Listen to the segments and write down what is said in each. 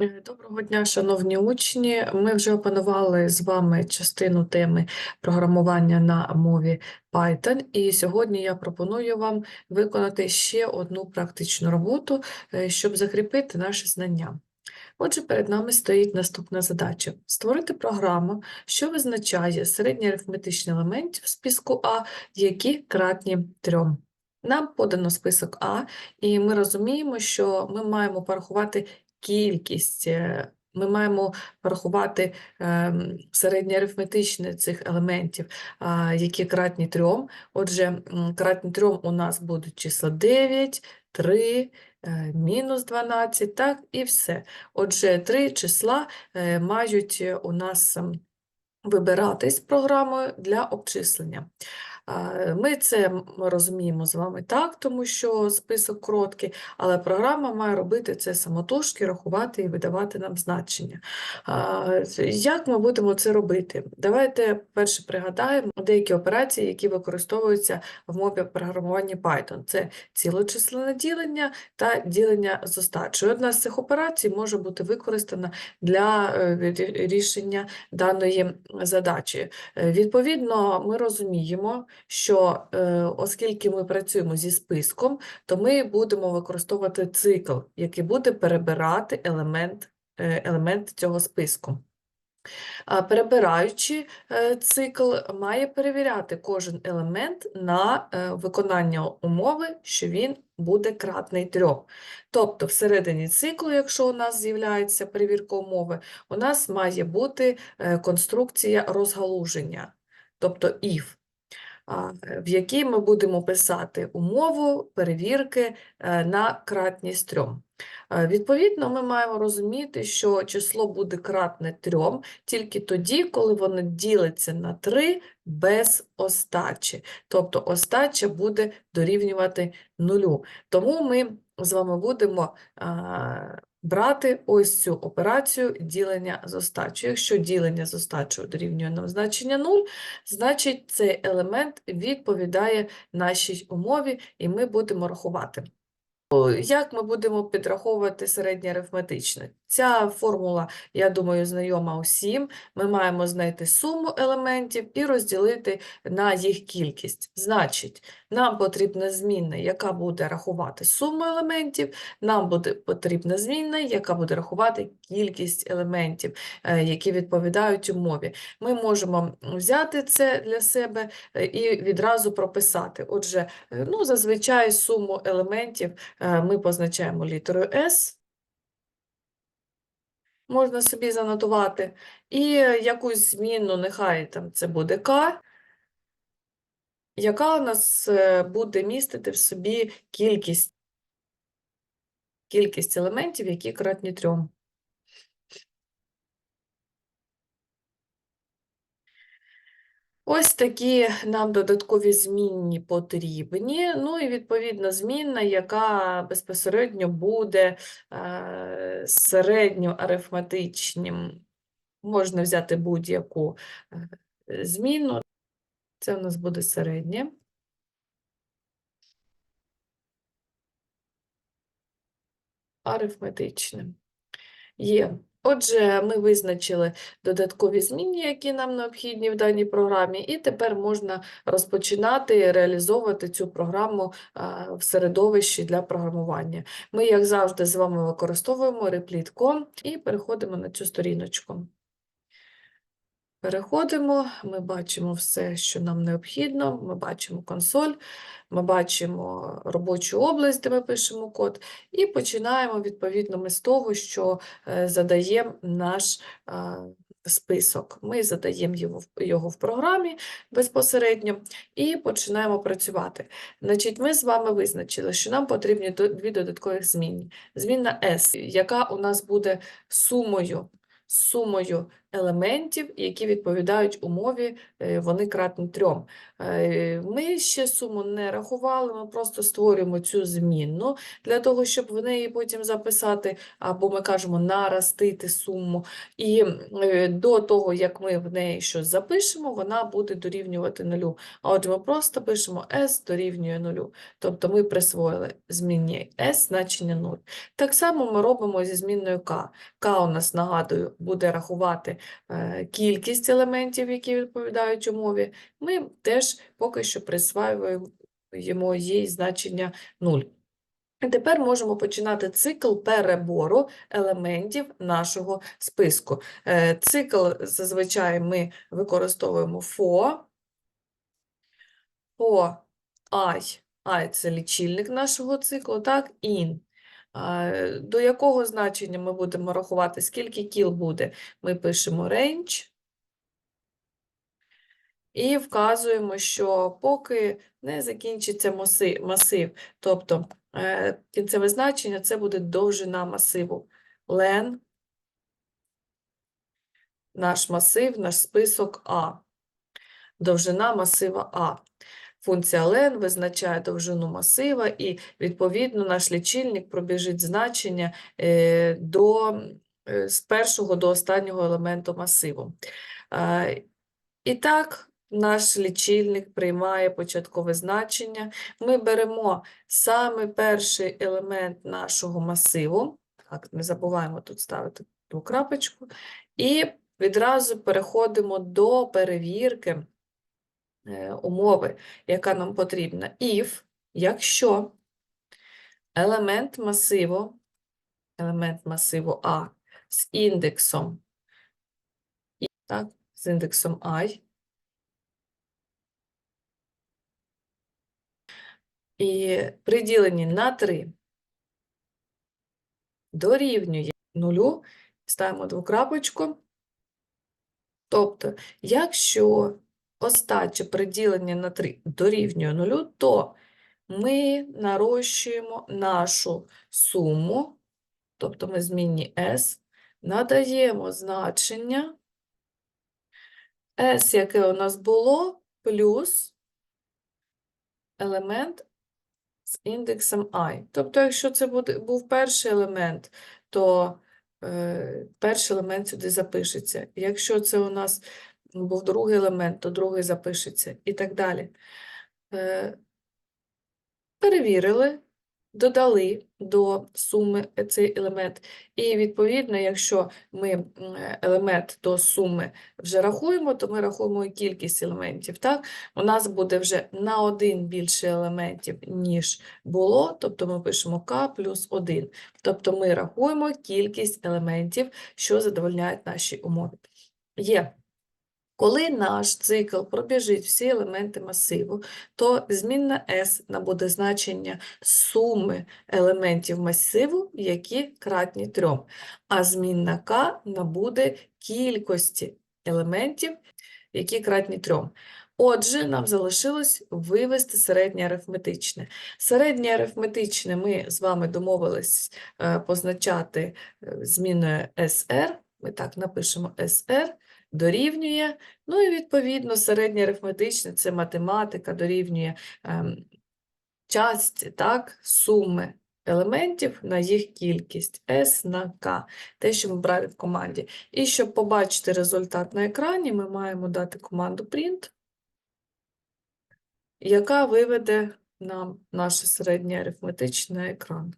Е, Доброго дня, шановні учні. Ми вже опанували з вами частину теми програмування на мові Python, і сьогодні я пропоную вам виконати ще одну практичну роботу, е, щоб закріпити наші знання. Отже, перед нами стоїть наступна задача: створити програму, що визначає середній арифметичний елемент в списку А, які кратні 3. Нам подано список А, і ми розуміємо, що ми маємо порахувати кількість, е, ми маємо порахувати ем, середнє арифметичне цих елементів, які кратні 3. Отже, кратні 3 у нас будуть числа 9, 3, е, мінус 12, так, і все. Отже, три числа е, мають у нас вибиратись програмою для обчислення. А, Ми це розуміємо з вами так, тому що список короткий, але програма має робити це самотужки, рахувати і видавати нам значення. Як ми будемо це робити? Давайте перше пригадаємо деякі операції, які використовуються в мові програмування Python. Це цілочисленне ділення та ділення з остачею. Одна з цих операцій може бути використана для е, рішення даної задачі. Е, Відповідно, ми розуміємо, що е, оскільки ми працюємо зі списком, то ми будемо використовувати цикл, який буде перебирати елемент, е, елемент цього списку. А Перебираючи е, цикл, має перевіряти кожен елемент на виконання умови, що він буде кратний 3. Тобто всередині циклу, якщо у нас з'являється перевірка умови, у нас має бути конструкція розгалуження, тобто if, в якій ми будемо писати умову перевірки е, на кратність 3. Е, Відповідно, ми маємо розуміти, що число буде кратне 3 тільки тоді, коли воно ділиться на 3 без остачі. Тобто остача буде дорівнювати нулю. Тому ми з вами будемо а, брати ось цю операцію ділення з остачею. Якщо ділення з остачею дорівнює нам значення 0, значить цей елемент відповідає нашій умові, і ми будемо рахувати. Як ми будемо підраховувати середнє арифметичне? Ця формула, я думаю, знайома усім. Ми маємо знайти суму елементів і розділити на їх кількість. Значить, нам потрібна змінна, яка буде рахувати суму елементів, нам буде потрібна змінна, яка буде рахувати кількість елементів, е, які відповідають умові. Ми можемо взяти це для себе е, і відразу прописати. Отже, е, ну, зазвичай суму елементів ми позначаємо літерою S. Можна собі занотувати. І е, якусь змінну, нехай там це буде К, яка у нас е, буде містити в собі кількість, кількість елементів, які кратні 3. Ось такі нам додаткові змінні потрібні. Ну і відповідна змінна, яка безпосередньо буде е, середньоарифметичним. Можна взяти будь-яку е, змінну. Це у нас буде середнє. Арифметичне. Є. Отже, ми визначили додаткові зміни, які нам необхідні в даній програмі, і тепер можна розпочинати реалізовувати цю програму в середовищі для програмування. Ми, як завжди, з вами використовуємо Replit.com і переходимо на цю сторіночку. Переходимо, ми бачимо все, що нам необхідно, ми бачимо консоль, ми бачимо робочу область, де ми пишемо код, і починаємо відповідно ми з того, що е, задаємо наш список. Ми задаємо його, його в програмі безпосередньо і починаємо працювати. Значить, ми з вами визначили, що нам потрібні дві додаткових змінні. Змінна S, яка у нас буде сумою, сумою елементів, які відповідають умові, е, вони кратні трьом. Е, Ми ще суму не рахували, ми просто створюємо цю змінну для того, щоб в неї потім записати, або ми кажемо наростити суму. І е, до того, як ми в неї щось запишемо, вона буде дорівнювати нулю. А отже, ми просто пишемо s дорівнює нулю. Тобто ми присвоїли змінні s значення 0. Так само ми робимо зі змінною k. k у нас, нагадую, буде рахувати кількість елементів, які відповідають умові. Ми теж поки що присваюємо їй значення 0. І тепер можемо починати цикл перебору елементів нашого списку. Е, Цикл зазвичай ми використовуємо for, for i, i – це лічильник нашого циклу, так, in. До якого значення ми будемо рахувати, скільки кіл буде? Ми пишемо range і вказуємо, що поки не закінчиться масив, тобто е, кінцеве значення це буде довжина масиву. len, наш масив, наш список А. Довжина масива А. Функція len визначає довжину масива, і, відповідно, наш лічильник пробіжить значення е, до, е, з першого до останнього елементу масиву. І так, наш лічильник приймає початкове значення. Ми беремо саме перший елемент нашого масиву. Так, не забуваємо тут ставити ту крапочку. І відразу переходимо до перевірки умови, яка нам потрібна. If, якщо елемент масиву, елемент масиву А з індексом, так, з індексом i, і приділені на 3 дорівнює нулю, ставимо двокрапочку. Тобто, якщо остача приділення на 3 дорівнює нулю, то ми нарощуємо нашу суму, тобто ми змінні S, надаємо значення S, яке у нас було, плюс елемент з індексом i. Тобто, якщо це буде, був перший елемент, то е, перший елемент сюди запишеться. Якщо це у нас був другий елемент, то другий запишеться і так далі. Е, перевірили, додали до суми цей елемент. І, відповідно, якщо ми елемент до суми вже рахуємо, то ми рахуємо і кількість елементів. Так? У нас буде вже на один більше елементів, ніж було, тобто ми пишемо k плюс 1. Тобто ми рахуємо кількість елементів, що задовольняють наші умови. Є. Коли наш цикл пробіжить всі елементи масиву, то змінна S набуде значення суми елементів масиву, які кратні 3, а змінна K набуде кількості елементів, які кратні 3. Отже, нам залишилось вивести середнє арифметичне. Середнє арифметичне ми з вами домовились е, позначати е, зміною SR. Ми так напишемо SR дорівнює. Ну і відповідно середнє арифметичне це математика, дорівнює ем, часті, так, суми елементів на їх кількість S на K, те, що ми брали в команді. І щоб побачити результат на екрані, ми маємо дати команду print, яка виведе нам наше середнє арифметичне екран.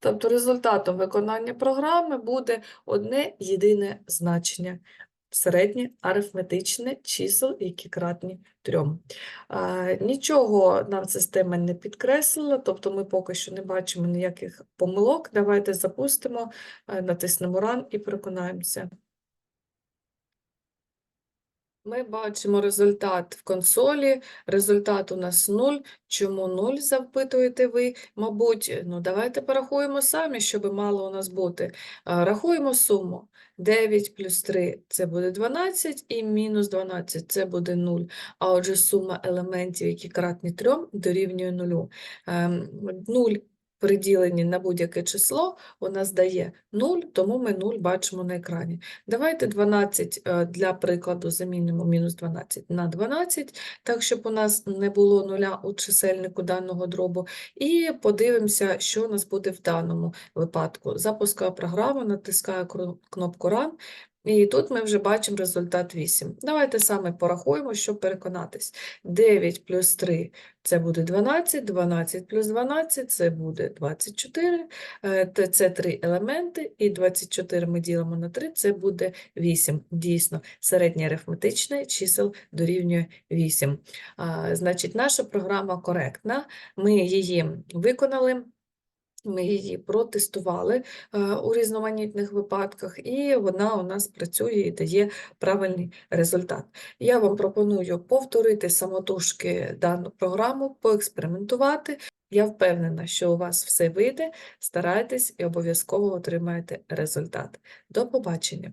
Тобто результатом виконання програми буде одне єдине значення середнє арифметичне чисел, які кратні трьом. Нічого нам система не підкреслила, тобто ми поки що не бачимо ніяких помилок. Давайте запустимо, е, натиснемо Run і переконаємося. Ми бачимо результат в консолі. Результат у нас 0. Чому 0, запитуєте ви? Мабуть, ну давайте порахуємо самі, щоб мало у нас бути. Рахуємо суму. 9 плюс 3 – це буде 12, і мінус 12 – це буде 0. А отже, сума елементів, які кратні 3, дорівнює 0. 0 при діленні на будь-яке число у нас дає 0, тому ми 0 бачимо на екрані. Давайте 12 е, для прикладу замінимо мінус 12 на 12, так щоб у нас не було нуля у чисельнику даного дробу. І подивимося, що у нас буде в даному випадку. Запускаю програму, натискаю кнопку Run, і тут ми вже бачимо результат 8. Давайте саме порахуємо, щоб переконатись. 9 плюс 3 – це буде 12, 12 плюс 12 – це буде 24. Е, Це три елементи, і 24 ми ділимо на 3 – це буде 8. Дійсно, середнє арифметичне чисел дорівнює 8. Значить, наша програма коректна, ми її виконали. Ми її протестували е, у різноманітних випадках, і вона у нас працює і дає правильний результат. Я вам пропоную повторити самотужки дану програму, поекспериментувати. Я впевнена, що у вас все вийде. Старайтесь і обов'язково отримаєте результат. До побачення!